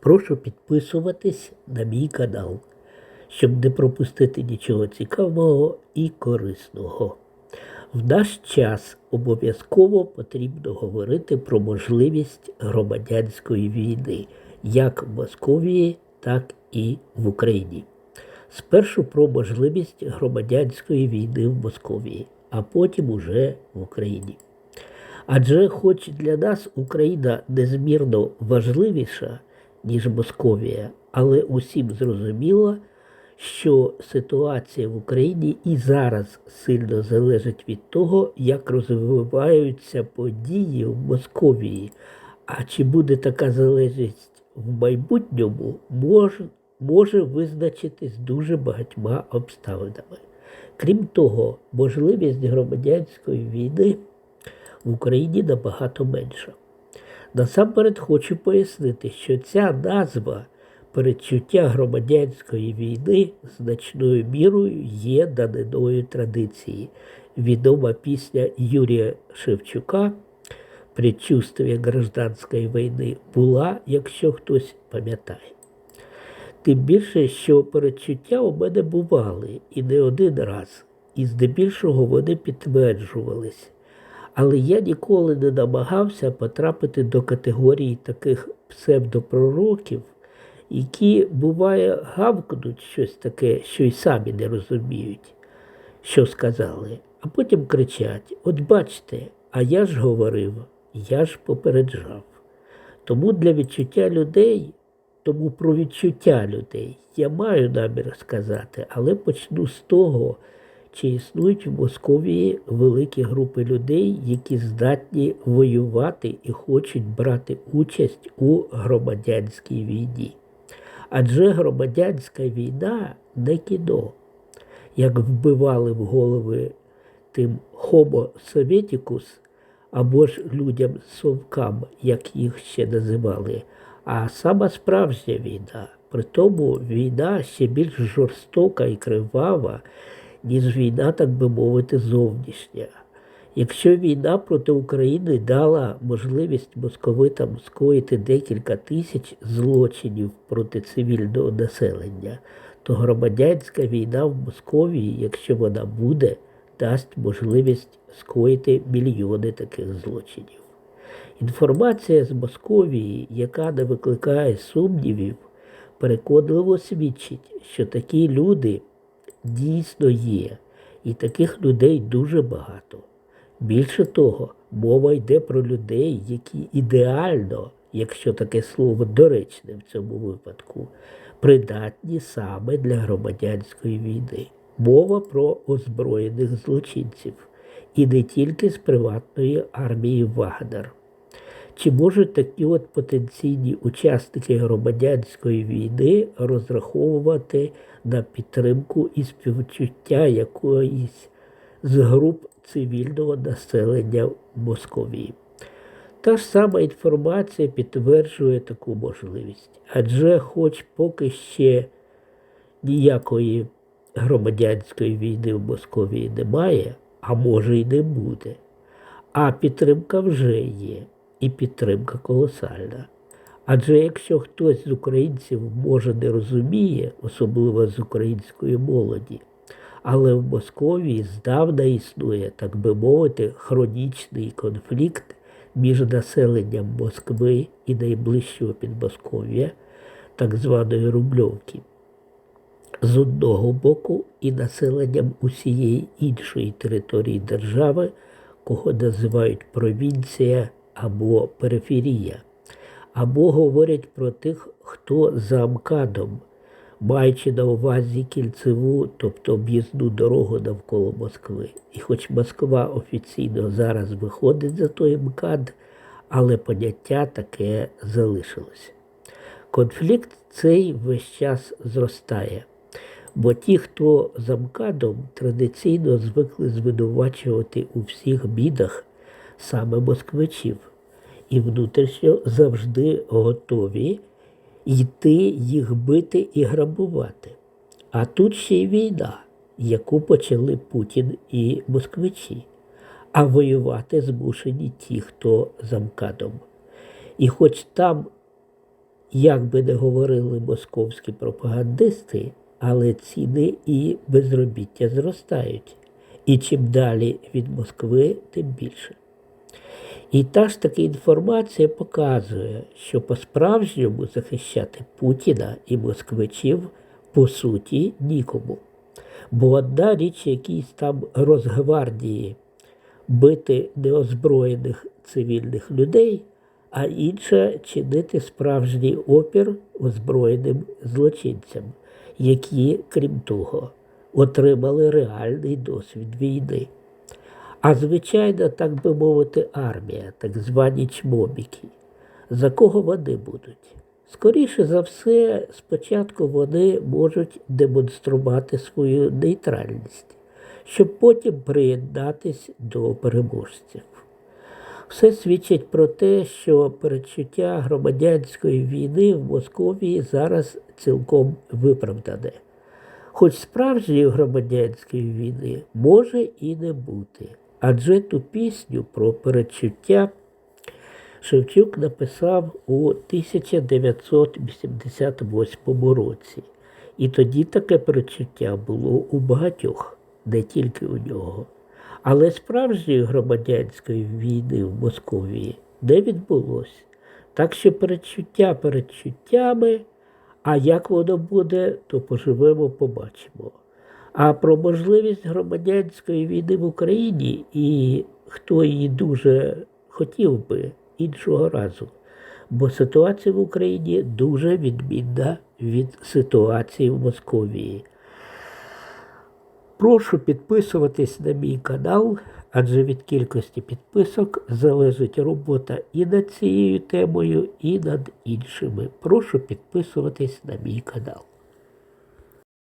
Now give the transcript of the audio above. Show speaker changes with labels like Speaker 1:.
Speaker 1: Прошу підписуватись на мій канал, щоб не пропустити нічого цікавого і корисного. В наш час обов'язково потрібно говорити про можливість громадянської війни як в Московії, так і в Україні. Спершу про можливість громадянської війни в Московії, а потім уже в Україні. Адже хоч для нас Україна незмірно важливіша, ніж Московія, але усім зрозуміло, що ситуація в Україні і зараз сильно залежить від того, як розвиваються події в Московії. А чи буде така залежність в майбутньому, може, може визначитись дуже багатьма обставинами. Крім того, можливість громадянської війни в Україні набагато менша. Насамперед хочу пояснити, що ця назва передчуття громадянської війни значною мірою є даниною традиції. Відома пісня Юрія Шевчука «Предчувствие гражданської війни була, якщо хтось пам'ятає. Тим більше, що передчуття у мене бували і не один раз, і здебільшого вони підтверджувались. Але я ніколи не намагався потрапити до категорії таких псевдопророків, які, буває, гавкнуть щось таке, що й самі не розуміють, що сказали, а потім кричать: От бачте, а я ж говорив, я ж попереджав. Тому для відчуття людей, тому про відчуття людей я маю намір сказати, але почну з того, чи існують в Московії великі групи людей, які здатні воювати і хочуть брати участь у громадянській війні. Адже громадянська війна не кіно, як вбивали в голови тим Homo Sovieticus, або ж людям совкам, як їх ще називали, а сама справжня війна. При тому війна ще більш жорстока і кривава, ніж війна, так би мовити, зовнішня. Якщо війна проти України дала можливість московитам скоїти декілька тисяч злочинів проти цивільного населення, то громадянська війна в Московії, якщо вона буде, дасть можливість скоїти мільйони таких злочинів. Інформація з Московії, яка не викликає сумнівів, переконливо свідчить, що такі люди дійсно є, і таких людей дуже багато. Більше того, мова йде про людей, які ідеально, якщо таке слово доречне в цьому випадку, придатні саме для громадянської війни. Мова про озброєних злочинців і не тільки з приватної армії Вагнер. Чи можуть такі от потенційні учасники громадянської війни розраховувати на підтримку і співчуття якоїсь з груп цивільного населення в Московії? Та ж сама інформація підтверджує таку можливість, адже, хоч поки ще ніякої громадянської війни в Московії немає, а може й не буде, а підтримка вже є і підтримка колосальна. Адже якщо хтось з українців може не розуміє, особливо з української молоді, але в Московії здавна існує, так би мовити, хронічний конфлікт між населенням Москви і найближчого Підмосков'я, так званої Рубльовки, з одного боку і населенням усієї іншої території держави, кого називають провінція або периферія, або говорять про тих, хто за МКАДом, маючи на увазі кільцеву, тобто об'їзну дорогу навколо Москви. І хоч Москва офіційно зараз виходить за той МКАД, але поняття таке залишилось. Конфлікт цей весь час зростає. Бо ті, хто за МКАДом, традиційно звикли звинувачувати у всіх бідах саме москвичів, і внутрішньо завжди готові йти їх бити і грабувати. А тут ще й війна, яку почали Путін і москвичі, а воювати змушені ті, хто за МКАДом. І хоч там як би не говорили московські пропагандисти, але ціни і безробіття зростають. І чим далі від Москви, тим більше. І та ж таки інформація показує, що по-справжньому захищати Путіна і москвичів по суті нікому. Бо одна річ якісь там Росгвардії бити неозброєних цивільних людей, а інша чинити справжній опір озброєним злочинцям, які, крім того, отримали реальний досвід війни. А звичайно, так би мовити, армія, так звані чмобіки. За кого вони будуть? Скоріше за все, спочатку вони можуть демонструвати свою нейтральність, щоб потім приєднатись до переможців. Все свідчить про те, що передчуття громадянської війни в Московії зараз цілком виправдане. Хоч справжньої громадянської війни може і не бути. Адже ту пісню про передчуття Шевчук написав у 1988 році. І тоді таке передчуття було у багатьох, не тільки у нього. Але справжньої громадянської війни в Московії не відбулося. Так що передчуття передчуттями, а як воно буде, то поживемо, побачимо. А про можливість громадянської війни в Україні і хто її дуже хотів би іншого разу. Бо ситуація в Україні дуже відмінна від ситуації в Московії. Прошу підписуватись на мій канал, адже від кількості підписок залежить робота і над цією темою, і над іншими. Прошу підписуватись на мій канал.